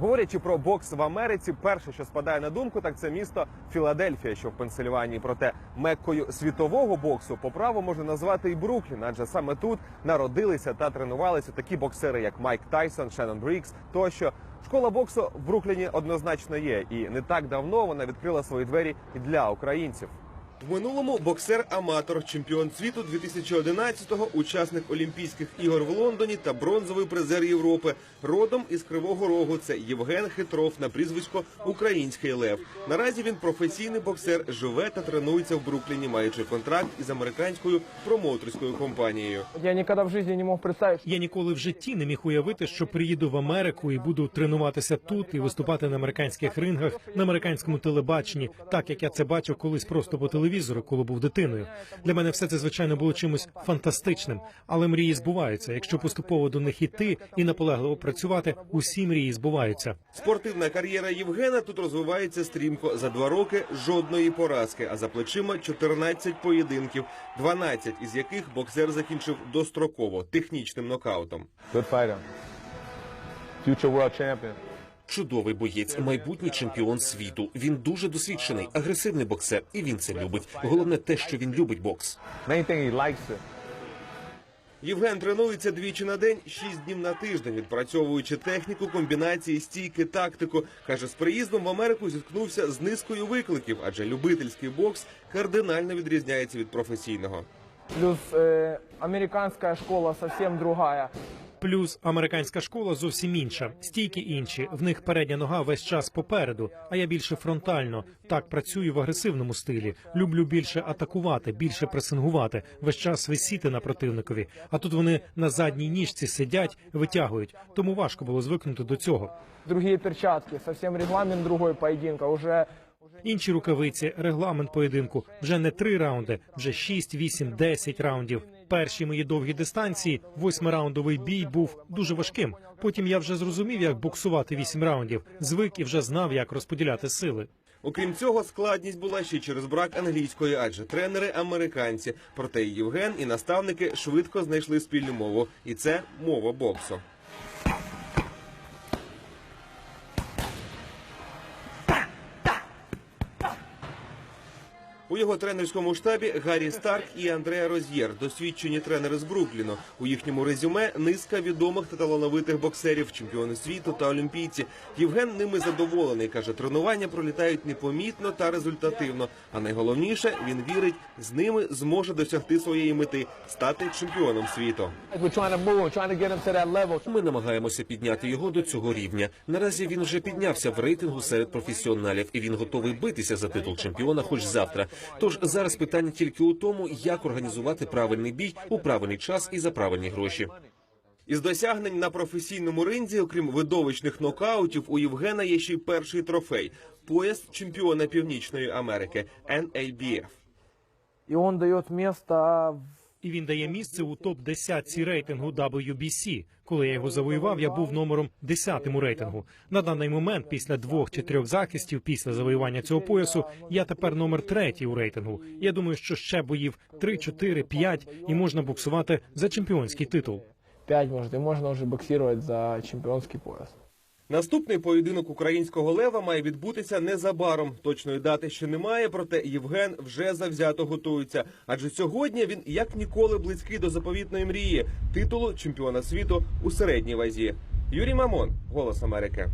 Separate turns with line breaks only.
Говорячи про бокс в Америці, перше, що спадає на думку, так це місто Філадельфія, що в Пенсильванії. Проте меккою світового боксу по праву можна назвати і Бруклін, адже саме тут народилися та тренувалися такі боксери, як Майк Тайсон, Шеннон Брікс тощо. Школа боксу в Брукліні однозначно є, і не так давно вона відкрила свої двері і для українців. В минулому боксер-аматор, чемпіон світу 2011-го, учасник Олімпійських ігор в Лондоні та бронзовий призер Європи. Родом із Кривого Рогу. Це Євген Хитров на прізвисько Український Лев. Наразі він професійний боксер, живе та тренується в Брукліні, маючи контракт із американською промоутерською компанією.
Я никогда в жизни не мог представить, что
Я ніколи в житті не міг уявити, що приїду в Америку і буду тренуватися тут і виступати на американських рингах, на американському телебаченні, так як я це бачив колись просто по телевізору, коли був дитиною. Для мене все це звичайно було чимось фантастичним, але мрії збуваються. Якщо поступово до них іти і наполегливо працювати, усі мрії збуваються.
Спортивна кар'єра Євгена тут розвивається стрімко. За два роки жодної поразки, а за плечима 14 поєдинків, 12 із яких боксер закінчив достроково технічним нокаутом.
Good fighter. Future world champion.
Чудовий боєць, майбутній чемпіон світу. Він дуже досвідчений, агресивний боксер, і він це любить. Головне те, що він любить бокс.
Євген тренується двічі на день, шість днів на тиждень, відпрацьовуючи техніку, комбінації, стійки, тактику. Каже, з приїздом в Америку зіткнувся з низкою викликів, адже любительський бокс кардинально відрізняється від професійного.
плюс э, американская школа совсем другая.
Плюс американська школа зовсім інша. Стійки інші. В них передня нога весь час попереду. А я більше фронтально. Так працюю в агресивному стилі. Люблю більше атакувати, більше пресингувати, весь час висіти на противникові. А тут вони на задній ніжці сидять, витягують. Тому важко було звикнути до цього.
Другие перчатки, совсем регламент другой поединка. Уже
Інші рукавиці, регламент поєдинку вже не три раунди, вже шість, вісім, десять раундів. Перші мої довгі дистанції, восьмираундовий бій був дуже важким. Потім я вже зрозумів, як боксувати вісім раундів. Звик і вже знав, як розподіляти сили.
Окрім цього, складність була ще через брак англійської, адже тренери американці. Проте Євген і наставники швидко знайшли спільну мову, і це мова боксу. У його тренерському штабі Гаррі Старк і Андреа Роз'єр, досвідчені тренери з Брукліну. У їхньому резюме низка відомих та талановитих боксерів, чемпіони світу та олімпійці. Євген ними задоволений. каже, тренування пролітають непомітно та результативно. А найголовніше, він вірить, з ними зможе досягти своєї мети стати чемпіоном світу.
Ми намагаємося підняти його до цього рівня. Наразі він вже піднявся в рейтингу серед професіоналів, і він готовий битися за титул чемпіона, хоч завтра. Тож зараз питання тільки у тому, як організувати правильний бій у правильний час і за правильні гроші.
Із досягнень на професійному ринзі, окрім видовищних нокаутів, у Євгена є ще й перший трофей пояс чемпіона Північної Америки NABF.
І він дає місце в
І він дає місце у топ 10 рейтингу WBC. Коли я його завоював, я був номером 10 у рейтингу. На даний момент, після двох чи трьох захистів, після завоювання цього поясу, я тепер номер третій у рейтингу. Я думаю, що ще боїв 3, 4, 5 і можна боксувати за чемпіонський титул.
5, может, и можно уже боксировать за чемпионский пояс.
Наступний поєдинок українського лева має відбутися незабаром. Точної дати ще немає, проте Євген вже завзято готується. Адже сьогодні він як ніколи близький до заповітної мрії титулу чемпіона світу у середній вазі. Юрій Мамон, Голос Америки.